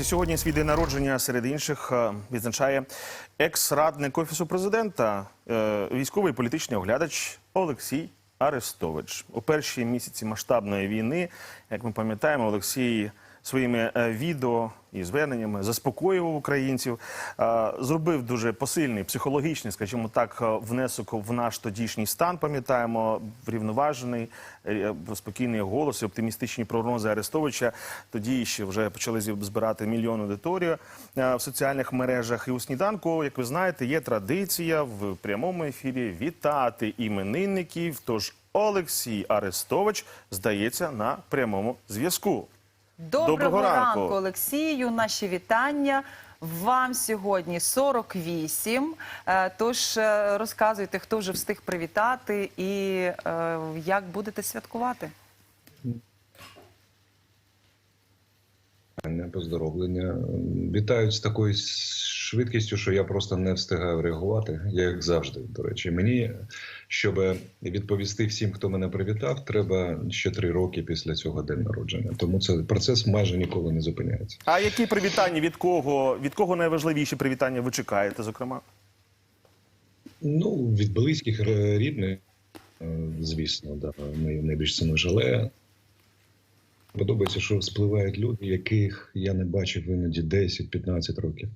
І Сьогодні свій день народження серед інших е, відзначає екс-радник офісу президента, е, військовий політичний оглядач Олексій Арестович. У перші місяці масштабної війни, як ми пам'ятаємо, Олексій своїми е, відео і зверненнями заспокоював українців, е, зробив дуже посильний психологічний, скажімо так, е, внесок в наш тодішній стан. Пам'ятаємо врівноважений, спокійний голос і оптимістичні прогнози Арестовича. Тоді ще вже почали збирати мільйон аудиторію в соціальних мережах. І у сніданку, як ви знаєте, є традиція в прямому ефірі вітати іменинників. Тож Олексій Арестович здається на прямому зв'язку. Доброго, Доброго ранку. ранку, Олексію. Наші вітання. Вам сьогодні 48. Е, Тож е, розказуйте, хто вже встиг привітати і е, як будете святкувати. Не поздоровлення. Вітають з такою швидкістю, що я просто не встигаю реагувати, як завжди. До речі, мені, щоб відповісти всім, хто мене привітав, треба ще три роки після цього день народження. Тому це процес майже ніколи не зупиняється. А які привітання від кого від кого найважливіші привітання ви чекаєте? Зокрема, Ну, від близьких рідних, е, звісно, да, ми найбільш цінуємо. Але подобається, що спливають люди, яких я не бачив іноді 10-15 років.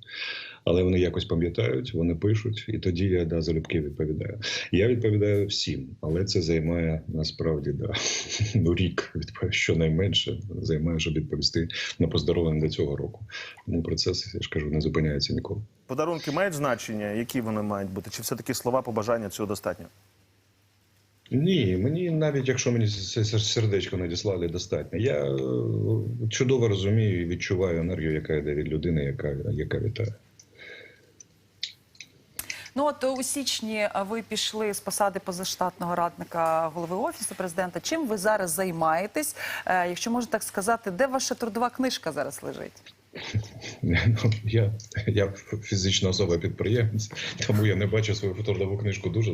Але вони якось пам'ятають, вони пишуть, і тоді я да, залюбки відповідаю. Я відповідаю всім, але це займає насправді да, ну, рік, відпов- щонайменше займає, щоб відповісти на поздоровлення до цього року. Тому процес, я ж кажу, не зупиняється ніколи. подарунки мають значення, які вони мають бути? Чи все таки слова побажання цього достатньо? Ні, мені навіть якщо мені сердечко надіслали, достатньо. Я е, чудово розумію і відчуваю енергію, яка йде від людини, яка, яка вітає. Ну от у січні е, ви пішли з посади позаштатного радника голови офісу президента. Чим ви зараз займаєтесь? Е, Якщо можна так сказати, де ваша трудова книжка зараз лежить? Ну, Я, я фізична особа підприємець, тому я не бачу свою трудову книжку дуже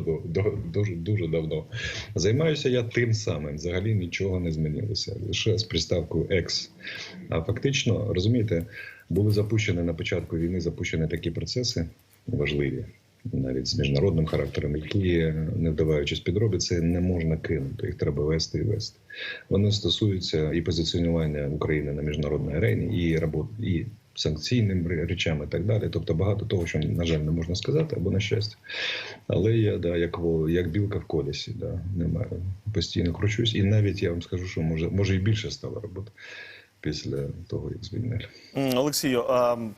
дуже дуже давно. Займаюся я тим самим. Взагалі нічого не змінилося. Лише з приставкою екс. А фактично, розумієте, були запущені на початку війни запущені такі процеси важливі. Навіть з міжнародним характером, які, не вдаваючись підроби, це не можна кинути. Їх треба вести і вести. Вони стосуються і позиціонування України на міжнародній арені, і робот, і санкційним ре- речам, і так далі. Тобто багато того, що на жаль не можна сказати, або на щастя. Але я да, як як білка в колісі, да, немає постійно кручусь, і навіть я вам скажу, що може може і більше стало роботи після того, як звільнили. Олексію,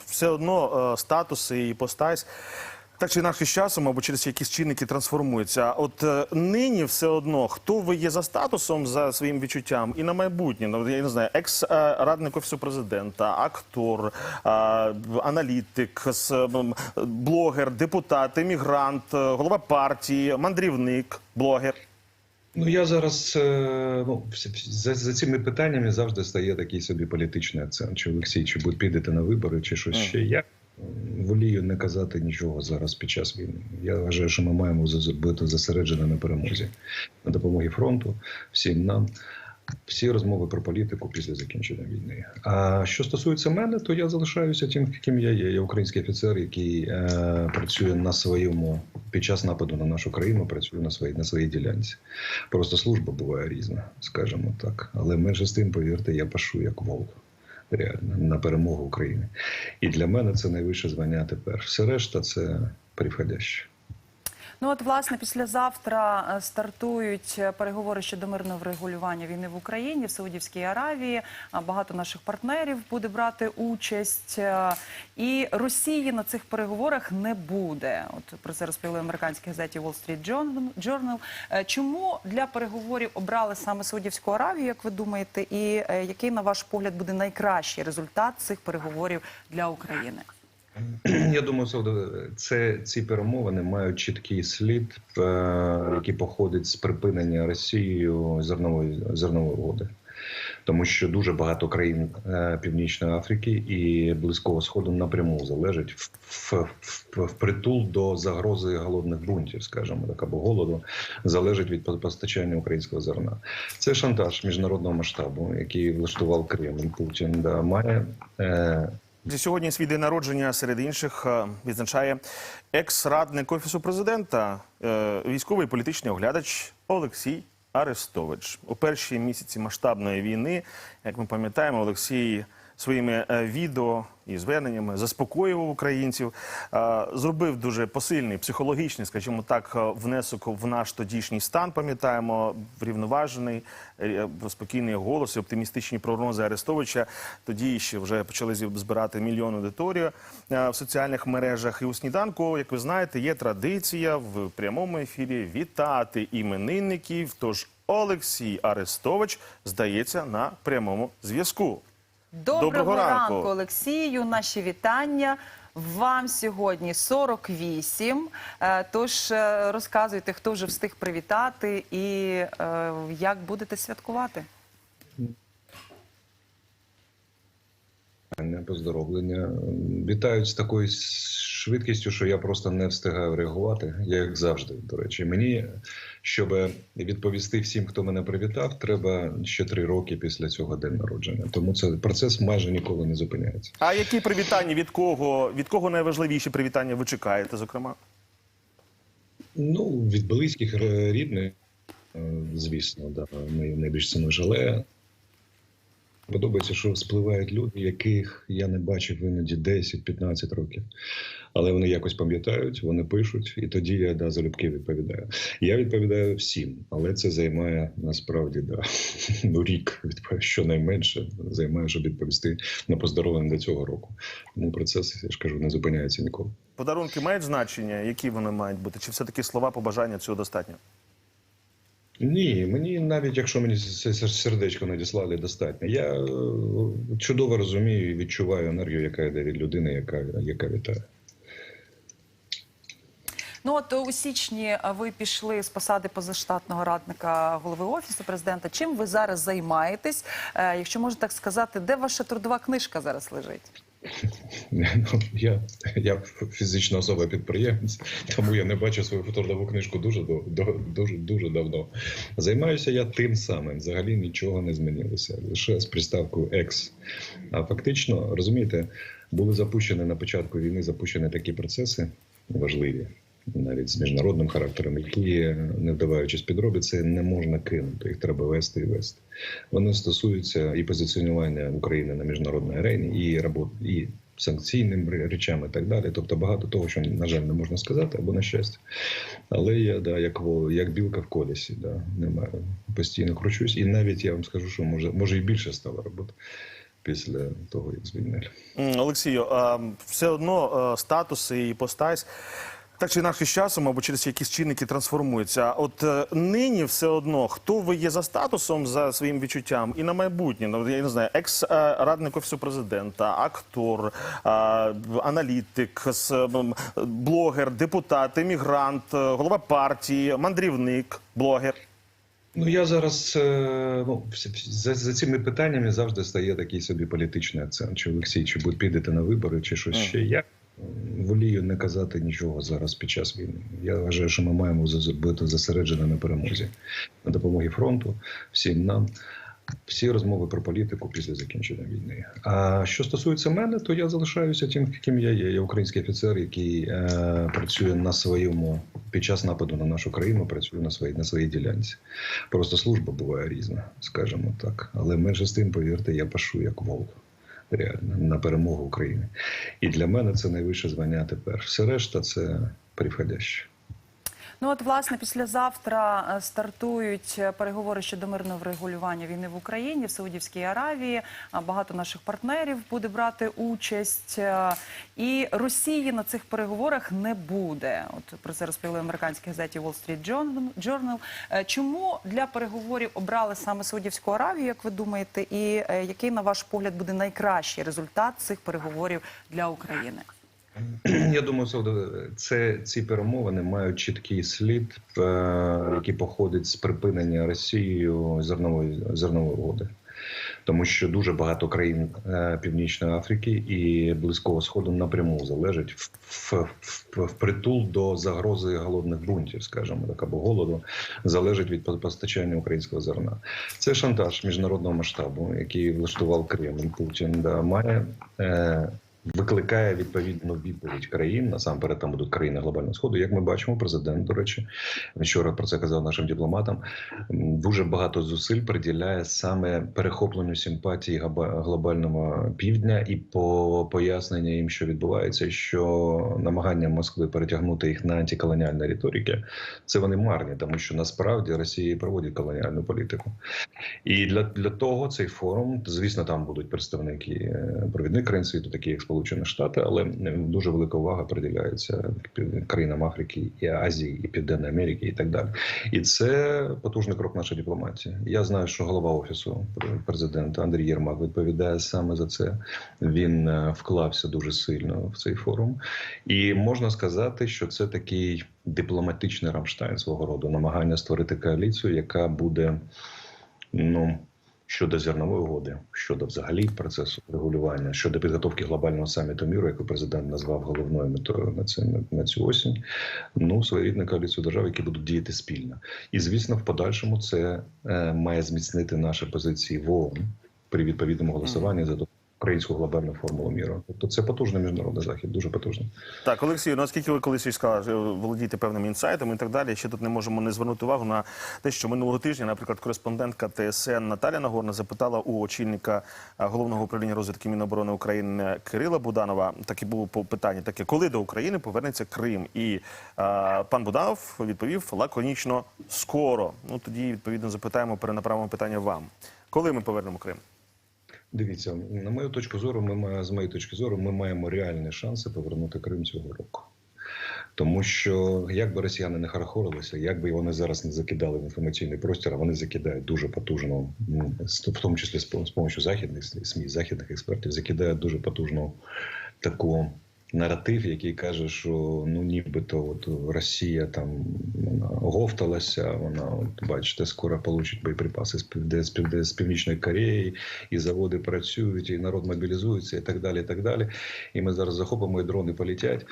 все одно статуси і постась. Так чи інакше з часом або через якісь чинники трансформуються. От е, нині все одно, хто ви є за статусом, за своїм відчуттям, і на майбутнє, ну я не знаю, екс-радник офісу президента, актор, е, аналітик, блогер, депутат, емігрант, е, голова партії, мандрівник, блогер. Ну я зараз ну за, за цими питаннями завжди стає такий собі політичний акцент. Чи Олексій, чи будь підете на вибори, чи щось ще. Я волію не казати нічого зараз під час війни. Я вважаю, що ми маємо бути зосереджені на перемозі, на допомогі фронту, всім нам. Всі розмови про політику після закінчення війни. А що стосується мене, то я залишаюся тим, ким я є. Я український офіцер, який е, працює на своєму під час нападу на нашу країну, працює на своїй на своїй ділянці. Просто служба буває різна, скажімо так. Але менше з тим, повірте, я пашу як вовк. Реально на перемогу України. І для мене це найвище звання тепер. Все решта це приходяще. Ну от власне післязавтра е, стартують е, переговори щодо мирного врегулювання війни в Україні в Саудівській Аравії. Багато наших партнерів буде брати участь, Е, і Росії на цих переговорах не буде. От про це розповіли в американській газеті Wall Street Journal- Чому для переговорів обрали саме Саудівську Аравію, як ви думаєте, і який на ваш погляд буде найкращий результат цих переговорів для України? Я думаю, це, ці перемовини мають чіткий слід, е, який походить з припинення Росією зернової зернової угоди. Тому що дуже багато країн е, Північної Африки і Близького Сходу напряму залежать в, в, в, в притул до загрози голодних бунтів, скажімо так, або голоду, залежить від постачання українського зерна. Це шантаж міжнародного масштабу, який влаштував Кремль Путін. Да, має е, Сьогодні свій день народження серед інших е, відзначає екс-радник офісу президента, е, військовий політичний оглядач Олексій Арестович. У перші місяці масштабної війни, як ми пам'ятаємо, Олексій своїми е, відео і зверненнями заспокоював українців, е, зробив дуже посильний психологічний, скажімо так, е, внесок в наш тодішній стан. Пам'ятаємо врівноважений, спокійний голос і оптимістичні прогнози Арестовича. Тоді ще вже почали збирати мільйон аудиторію в соціальних мережах. І у сніданку, як ви знаєте, є традиція в прямому ефірі вітати іменинників. Тож Олексій Арестович здається на прямому зв'язку. Доброго, Доброго ранку. ранку, Олексію. Наші вітання. Вам сьогодні 48. Е, Тож е, розказуйте, хто вже встиг привітати і е, як будете святкувати. Поздоровлення. Вітають з такою швидкістю, що я просто не встигаю реагувати, як завжди. До речі, мені, щоб відповісти всім, хто мене привітав, треба ще три роки після цього день народження. Тому це процес майже ніколи не зупиняється. А які привітання від кого від кого найважливіші привітання ви чекаєте? Зокрема, Ну, від близьких е, рідних, е, звісно, да, ми найбільш цінуємо. Але подобається, що спливають люди, яких я не бачив іноді 10-15 років. Але вони якось пам'ятають, вони пишуть, і тоді я да, залюбки відповідаю. Я відповідаю всім, але це займає насправді да, ну, рік, відпов- щонайменше займає, щоб відповісти на поздоровлення до цього року. Тому процес, я ж кажу, не зупиняється ніколи. подарунки мають значення, які вони мають бути? Чи все таки слова побажання цього достатньо? Ні, мені навіть якщо мені сердечко надіслали, достатньо. Я е, чудово розумію і відчуваю енергію, яка йде від людини, яка, яка вітає. Ну от у січні е, ви пішли з посади позаштатного радника голови офісу президента. Чим ви зараз займаєтесь? Е, Якщо можна так сказати, де ваша трудова книжка зараз лежить? Ну, Я, я фізична особа підприємець, тому я не бачу свою трудову книжку дуже дуже дуже давно. Займаюся я тим самим. Взагалі нічого не змінилося. Лише з приставкою екс. А фактично, розумієте, були запущені на початку війни запущені такі процеси важливі. Навіть з міжнародним характером, які, не вдаваючись підроби, це не можна кинути. Їх треба вести і вести. Вони стосуються і позиціонування України на міжнародній арені, і робот, і санкційним ре- речам, і так далі. Тобто багато того, що на жаль не можна сказати, або на щастя. Але я да, як як білка в колісі, да, немає постійно кручусь, і навіть я вам скажу, що може може і більше стало роботи після того, як звільнили. Олексію, все одно статуси і постась. Так чи інакше з часом або через якісь чинники трансформуються. От е, нині все одно, хто ви є за статусом, за своїм відчуттям, і на майбутнє, ну я не знаю, екс-радник офісу президента, актор, а, аналітик, блогер, депутат, емігрант, е, голова партії, мандрівник, блогер. Ну я зараз е, ну, за, за цими питаннями завжди стає такий собі політичний акцент. Чи Олексій, чи будь підете на вибори, чи щось ще. Я волію не казати нічого зараз під час війни. Я вважаю, що ми маємо бути зосереджені на перемозі, на допомогі фронту, всім нам. Всі розмови про політику після закінчення війни. А що стосується мене, то я залишаюся тим, ким я є. Я український офіцер, який е, працює на своєму під час нападу на нашу країну, працює на своїй на своїй ділянці. Просто служба буває різна, скажімо так. Але менше з тим, повірте, я пашу як вовк. Реально на перемогу України. І для мене це найвище звання тепер. Все решта це приходяще. Ну от власне післязавтра е, стартують е, переговори щодо мирного врегулювання війни в Україні в Саудівській Аравії. Багато наших партнерів буде брати участь, Е, і Росії на цих переговорах не буде. От про це розповіли в американській газеті Wall Street Journal- Чому для переговорів обрали саме Саудівську Аравію, як ви думаєте, і який на ваш погляд буде найкращий результат цих переговорів для України? Я думаю, це, ці перемовини мають чіткий слід, е, який походить з припинення Росією зернової зернової угоди. Тому що дуже багато країн е, Північної Африки і Близького Сходу напряму залежать в, в, в, в притул до загрози голодних бунтів, скажімо так, або голоду, залежить від постачання українського зерна. Це шантаж міжнародного масштабу, який влаштував Кремль Путін. Да, має е, викликає відповідну відповідь країн. Насамперед там будуть країни глобального сходу. Як ми бачимо, президент, до речі, вчора про це казав нашим дипломатам. Дуже багато зусиль приділяє саме перехопленню симпатії глобального півдня і по пояснення їм, що відбувається, що намагання Москви перетягнути їх на антиколоніальні риторики, це вони марні, тому що насправді Росія проводить колоніальну політику. І для, для того цей форум, звісно, там будуть представники е, провідних країн світу, такі як Сполучені Штати, але дуже велика увага приділяється країнам Африки і Азії, і Південної Америки, і так далі. І це потужний крок нашої дипломатії. Я знаю, що голова офісу президента Андрій Єрмак відповідає саме за це. Він е, вклався дуже сильно в цей форум, і можна сказати, що це такий дипломатичний Рамштайн свого роду, намагання створити коаліцію, яка буде ну. Щодо зернової угоди, щодо взагалі процесу регулювання, щодо підготовки глобального саміту міру, яку президент назвав головною метою на це на цю осінь, ну своєрідну коаліцію держав, які будуть діяти спільно. І звісно, в подальшому це е, має зміцнити наші позиції в ООН при відповідному голосуванні за українську глобальну формулу міру. Тобто це потужний міжнародний захід, дуже потужний. Так, Олексію, ну оскільки ви колись сказали, володієте певними інсайтами і так далі, ще тут не можемо не звернути увагу на те, що минулого тижня, наприклад, кореспондентка ТСН Наталя Нагорна запитала у очільника головного управління розвідки Міноборони України Кирила Буданова. Таке було питання: таке, коли до України повернеться Крим? І а, пан Буданов відповів лаконічно скоро. Ну тоді відповідно запитаємо, перенаправимо питання вам. Коли ми повернемо Крим? Дивіться, на мою точку зору, ми маємо з моєї точки зору, ми маємо реальні шанси повернути Крим цього року. Тому що як би росіяни не харахорилися, як би вони зараз не закидали в інформаційний простір, а вони закидають дуже потужно, в тому числі з допомогою західних СМІ, західних експертів, закидають дуже потужну таку наратив, який каже, що ну нібито от Росія там вона оговталася, вона от бачите, скоро получить боєприпаси з півде з півде з північної Кореї, і заводи працюють, і народ мобілізується, і так далі. І так далі. І ми зараз захопимо і дрони полетять.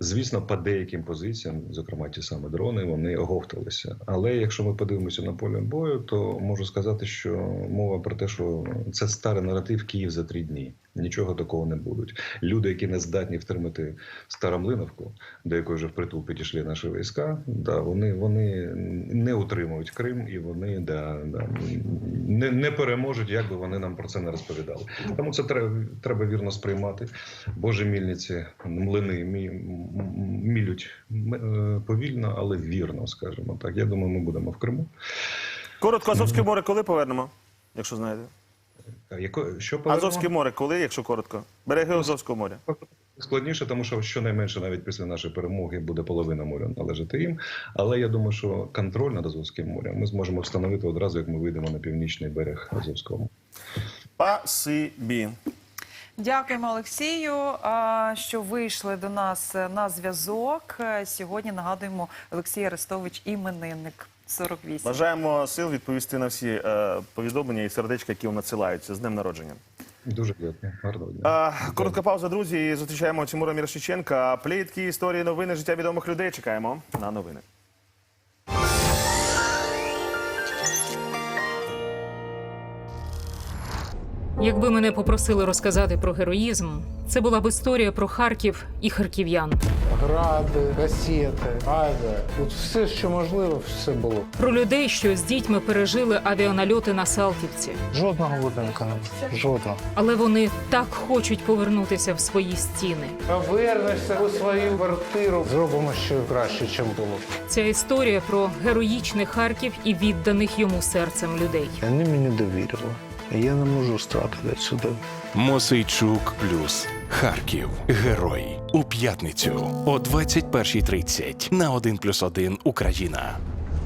Звісно, по деяким позиціям, зокрема ті самі дрони, вони оговталися. Але якщо ми подивимося на поле бою, то можу сказати, що мова про те, що це старий наратив Київ за три дні. Нічого такого не будуть. Люди, які не здатні втримати Старомлиновку, до якої вже впритул підійшли наші війська, да, вони, вони не утримують Крим і вони да, да, не, не переможуть, як би вони нам про це не розповідали. Тому це треба, треба вірно сприймати. Божі мільниці, млини мі, мілють е, повільно, але вірно, скажімо так. Я думаю, ми будемо в Криму. Коротко, Азовське море коли повернемо? Якщо знаєте. Яко, що повернемо? Азовське море коли, якщо коротко? Береги Азовського моря. Складніше, тому що щонайменше навіть після нашої перемоги буде половина моря належати їм. Але я думаю, що контроль над Азовським морем ми зможемо встановити одразу, як ми вийдемо на північний берег Азовського моря. Спасибі. Дякуємо Олексію, що вийшли до нас на зв'язок. Сьогодні нагадуємо Олексій Арестович іменинник 48. Бажаємо сил відповісти на всі е, повідомлення і сердечка, які вам надсилаються з днем народження. Дуже дякую. Гарного дня. А, коротка пауза, друзі. І Зустрічаємо Тимура Мірошниченка. Плітки, історії, новини, життя відомих людей. Чекаємо на новини. Якби мене попросили розказати про героїзм, це була б історія про Харків і харків'ян, гради, касети, авіа. От все, що можливо, все було. про людей, що з дітьми пережили авіанальоти на Салтівці. Жодного будинку не було. Жодного. Але вони так хочуть повернутися в свої стіни. Повернешся у свою квартиру. Зробимо ще краще, ніж було. Ця історія про героїчний Харків і відданих йому серцем людей. Вони мені довірили. Я не можу стратити сюди. Мосейчук плюс Харків. Герой у п'ятницю о 21.30 на 1+,1 Україна.